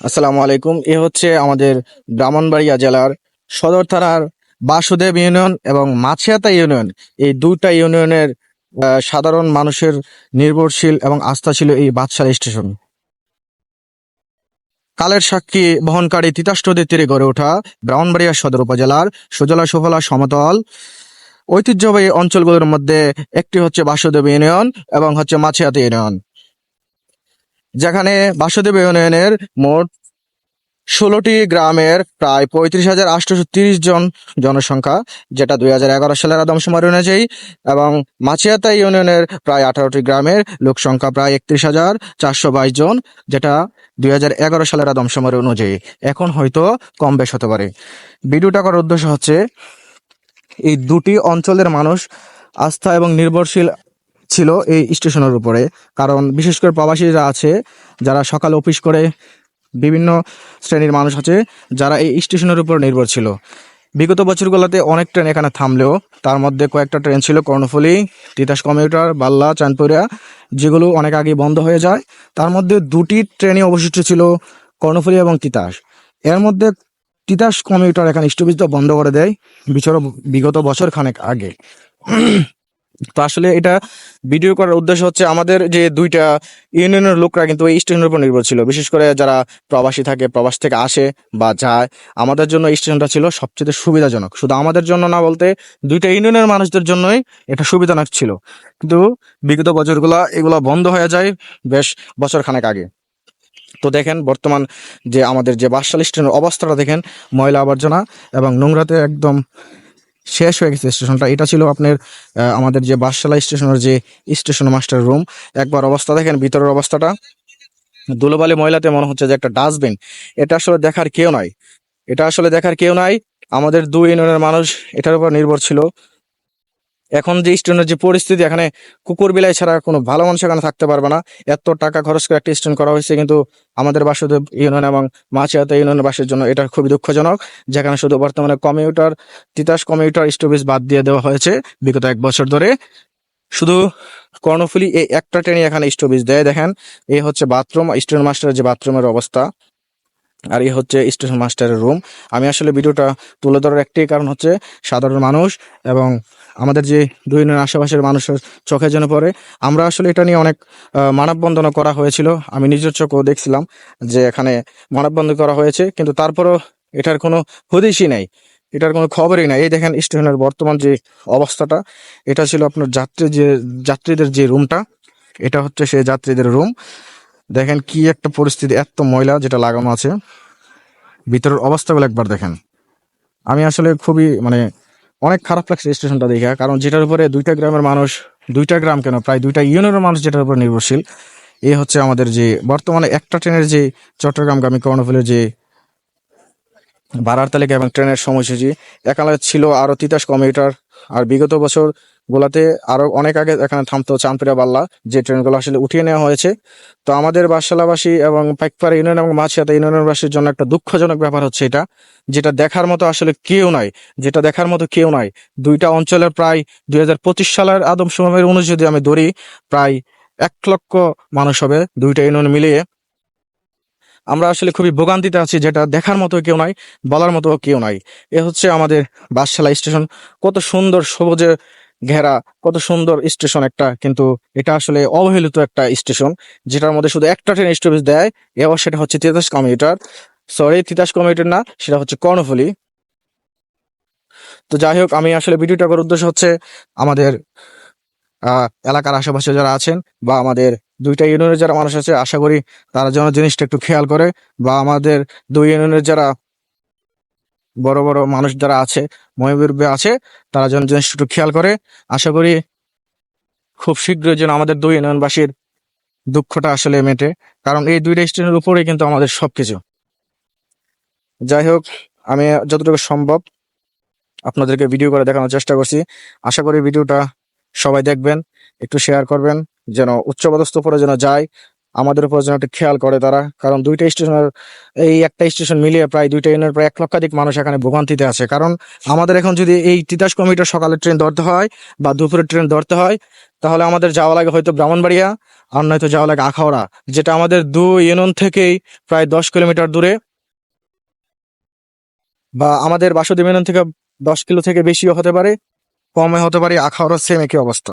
আসসালামু আলাইকুম। এ হচ্ছে আমাদের ব্রাহ্মণবাড়িয়া জেলার সদর থানার বাসুদেব ইউনিয়ন এবং মাছিয়াতা ইউনিয়ন। এই দুইটা ইউনিয়নের সাধারণ মানুষের নির্ভরশীল এবং আস্থা ছিল এই বাদশাল স্টেশন। কালের সাক্ষী বহনকারী তিতাস নদীর তীরে গড়ে ওঠা ব্রাহ্মণবাড়িয়া সদর উপজেলার সুজলা সুফলা সমতল ঐতিহ্যবাহী অঞ্চলগুলোর মধ্যে একটি হচ্ছে বাসুদেব ইউনিয়ন এবং হচ্ছে মাছিয়াতা ইউনিয়ন। যেখানে বাসুদেব ইউনিয়নের মোট ষোলোটি গ্রামের প্রায় পঁয়ত্রিশ হাজার আটশোশো তিরিশ জন জনসংখ্যা, যেটা দুই হাজার এগারো সালের আদমশুমারি অনুযায়ী, এবং মাছিয়াতা ইউনিয়নের প্রায় আঠারোটি গ্রামের লোক সংখ্যা প্রায় একত্রিশ হাজার চারশো বাইশ জন, যেটা দুই হাজার এগারো সালের আদমশুমারি অনুযায়ী। এখন হয়তো কম বেশ হতে পারে। ভিডিওটা করার উদ্দেশ্য হচ্ছে, এই দুটি অঞ্চলের মানুষ আস্থা এবং নির্ভরশীল ছিল এই স্টেশনের উপরে। কারণ বিশেষ করে প্রবাসীরা আছে, যারা সকাল অফিস করে বিভিন্ন শ্রেণির মানুষ আছে, যারা এই স্টেশনের উপর নির্ভর ছিল। বিগত বছরগুলোতে অনেক ট্রেন এখানে থামলেও তার মধ্যে কয়েকটা ট্রেন ছিল কর্ণফুলী, তিতাস কমিউটার, বাল্লা, চাঁদপুরিয়া, যেগুলো অনেক আগে বন্ধ হয়ে যায়। তার মধ্যে দুটি ট্রেনই অবশিষ্ট ছিল, কর্ণফুলী এবং তিতাস। এর মধ্যে তিতাস কমিউটার এখানে স্টপিজটা বন্ধ করে দেয় বিচর বিগত বছর খানেক আগে। তো আসলে এটা ভিডিও করার উদ্দেশ্য হচ্ছে আমাদের যে দুইটা ইউনিয়নের লোকরা কিন্তু এই স্টেশনের উপর নির্ভর ছিল। বিশেষ করে যারা প্রবাসী থাকে, প্রবাস থেকে আসে বা যায়, আমাদের জন্য এই স্টেশনটা ছিল সবচেয়ে সুবিধাজনক। শুধু আমাদের জন্য না বলতে দুইটা ইউনিয়নের মানুষদের জন্যই এটা সুবিধাজনক ছিল। কিন্তু বিগত বছরগুলো এগুলো বন্ধ হয়ে যায় বেশ বছর খানেক আগে। তো দেখেন বর্তমান যে আমাদের যে বাসশাল স্টেশনের অবস্থাটা দেখেন, ময়লা আবর্জনা এবং নোংরাতে একদম শেষ হয়ে গেছে স্টেশনটা। এটা ছিল আপনার আমাদের যে বাসশালা স্টেশনের যে স্টেশন মাস্টার রুম। একবার অবস্থা দেখেন, ভিতরের অবস্থাটা। ধুলোবালি ময়লাতে মনে হচ্ছে যে একটা ডাস্টবিন। এটা আসলে দেখার কেউ নাই। এটা আসলে দেখার কেউ নাই। আমাদের দুই ইউনিয়নের মানুষ এটার উপর নির্ভর ছিল এখন যে স্টেশনের যে পরিস্থিতি, এখানে কুকুর বিলাই ছাড়া কোনো ভালো মানুষ এখানে থাকতে পারবে না। এত টাকা খরচ করে একটা স্টেশন করা হয়েছে কিন্তু আমাদের বাসুদেব ইউনিয়ন এবং মাছিয়াতা ইউনিয়নের বাসের জন্য এটা খুবই দুঃখজনক, যেখানে শুধু বর্তমানে কমিউটার, তিতাস কমিউটার স্টপেজ বাদ দিয়ে দেওয়া হয়েছে বিগত এক বছর ধরে। শুধু কর্ণফুলি এই একটা ট্রেনে এখানে স্টপেজ দেয়। দেখেন এই হচ্ছে বাথরুম স্টেশন মাস্টারের যে বাথরুমের অবস্থা আর এই হচ্ছে স্টেশন মাস্টারের রুম। আমি আসলে ভিডিওটা তুলে ধরার একটাই কারণ হচ্ছে সাধারণ মানুষ এবং আমাদের যে দুই আশেপাশের মানুষের চোখে যেন পড়ে, আমরা আসলে এটা নিয়ে অনেক মানববন্ধনও করা হয়েছিল। আমি নিজের চোখেও দেখছিলাম যে এখানে মানববন্ধন করা হয়েছে, কিন্তু তারপরও এটার কোনো হদিশই নেই। এটার কোনো খবরই নাই। এই দেখেন স্টেশনের বর্তমান যে অবস্থাটা, এটা ছিল আপনার যাত্রী যে, যাত্রীদের যে রুমটা, এটা হচ্ছে সেই যাত্রীদের রুম। দেখেন কি একটা পরিস্থিতি, এত ময়লা যেটা লাগানো আছে। ভিতরের অবস্থাগুলো একবার দেখেন। আমি আসলে খুবই মানে অনেক খারাপ লাগছে স্টেশনটা দেখে, কারণ যেটার উপরে দুইটা গ্রামের মানুষ, দুইটা গ্রাম কেন, প্রায় দুইটা ইউনিয়নের মানুষ যেটার উপর নির্ভরশীল এ হচ্ছে আমাদের যে বর্তমানে একটা ট্রেনের যে চট্টগ্রামগামী কর্ণফুলের যে ভাড়ার তালিকা এবং ট্রেনের সময়সূচি। একালে ছিল আরও তিতাস কমিউটার আর বিগত বছর গুলাতে আরও অনেক আগে এখানে থামতো চাঁদপুরা বাল্লা, যে ট্রেনগুলো আসলে উঠিয়ে নেওয়া হয়েছে। তো আমাদের বাসালাবাসী এবং পাইকপাড়া ইউনিয়ন এবং মাছিয়াতা ইউনিয়নবাসীর জন্য একটা দুঃখজনক ব্যাপার হচ্ছে এটা, যেটা দেখার মতো আসলে কেউ নাই, যেটা দেখার মতো কেউ নাই। দুইটা অঞ্চলের প্রায় দুই হাজার পঁচিশ সালের আদমশুমারির অনুযায়ী আমি ধরি, প্রায় এক লক্ষ মানুষ হবে দুইটা ইউনিয়ন মিলিয়ে। আমরা আসলে খুবই ভোগান্তিতে আছি, যেটা দেখার মতো কেউ নাই, বলার মতো কেউ নাই। এ হচ্ছে আমাদের বাসশালা স্টেশন। কত সুন্দর সবুজে ঘেরা, কত সুন্দর স্টেশন একটা, কিন্তু এটা আসলে অবহেলিত একটা স্টেশন, যেটার মধ্যে শুধু একটা ট্রেন স্টপেজ দেয়, এবার সেটা হচ্ছে Titas commuter sorry Titas commuter না, সেটা হচ্ছে কর্ণফুলি। তো যাই হোক, আমি আসলে ভিডিওটা করার উদ্দেশ্য হচ্ছে আমাদের এলাকার আশেপাশে যারা আছেন বা আমাদের দুইটা ইউনিয়নের যারা মানুষ আছে, আশা করি তারা যেন জিনিসটা একটু খেয়াল করে বা আমাদের দুই ইউনিয়নের যারা বড় বড় মানুষ যারা আছে মহিবীর্বে আছে, তারা যেন জিনিসটা একটু খেয়াল করে। আশা করি খুব শীঘ্রই যেন আমাদের দুই ইউনিয়নবাসীর দুঃখটা আসলে মেটে। কারণ এই দুইটা স্টেশনের উপরেই কিন্তু আমাদের সব কিছু যাই হোক, আমি যতটুকু সম্ভব আপনাদেরকে ভিডিও করে দেখানোর চেষ্টা করছি। আশা করি ভিডিওটা সবাই দেখবেন, একটু শেয়ার করবেন। যেন উচ্চপদস্থ উপরে যেন যায়, আমাদের উপর যেন একটু খেয়াল করে তারা। কারণ দুইটা স্টেশনের, এই একটা স্টেশন মিলিয়ে প্রায় দুইটা ইউনিয়নের প্রায় এক লক্ষাধিক মানুষ এখানে ভোগান্তিতে আছে। কারণ আমাদের এখন যদি এই তিতাস কমিটার সকালের ট্রেন ধরতে হয় বা দুপুরের ট্রেন ধরতে হয়, তাহলে আমাদের যাওয়া লাগে হয়তো ব্রাহ্মণবাড়িয়া, আর নয়তো যাওয়া লাগে আখাওড়া যেটা আমাদের দুই ইউনিয়ন থেকেই প্রায় দশ কিলোমিটার দূরে। বা আমাদের বাসুদেব ইউনিয়ন থেকে দশ কিলো থেকে বেশিও হতে পারে, কমে হতে পারে আখাউড়া সেম একই অবস্থা।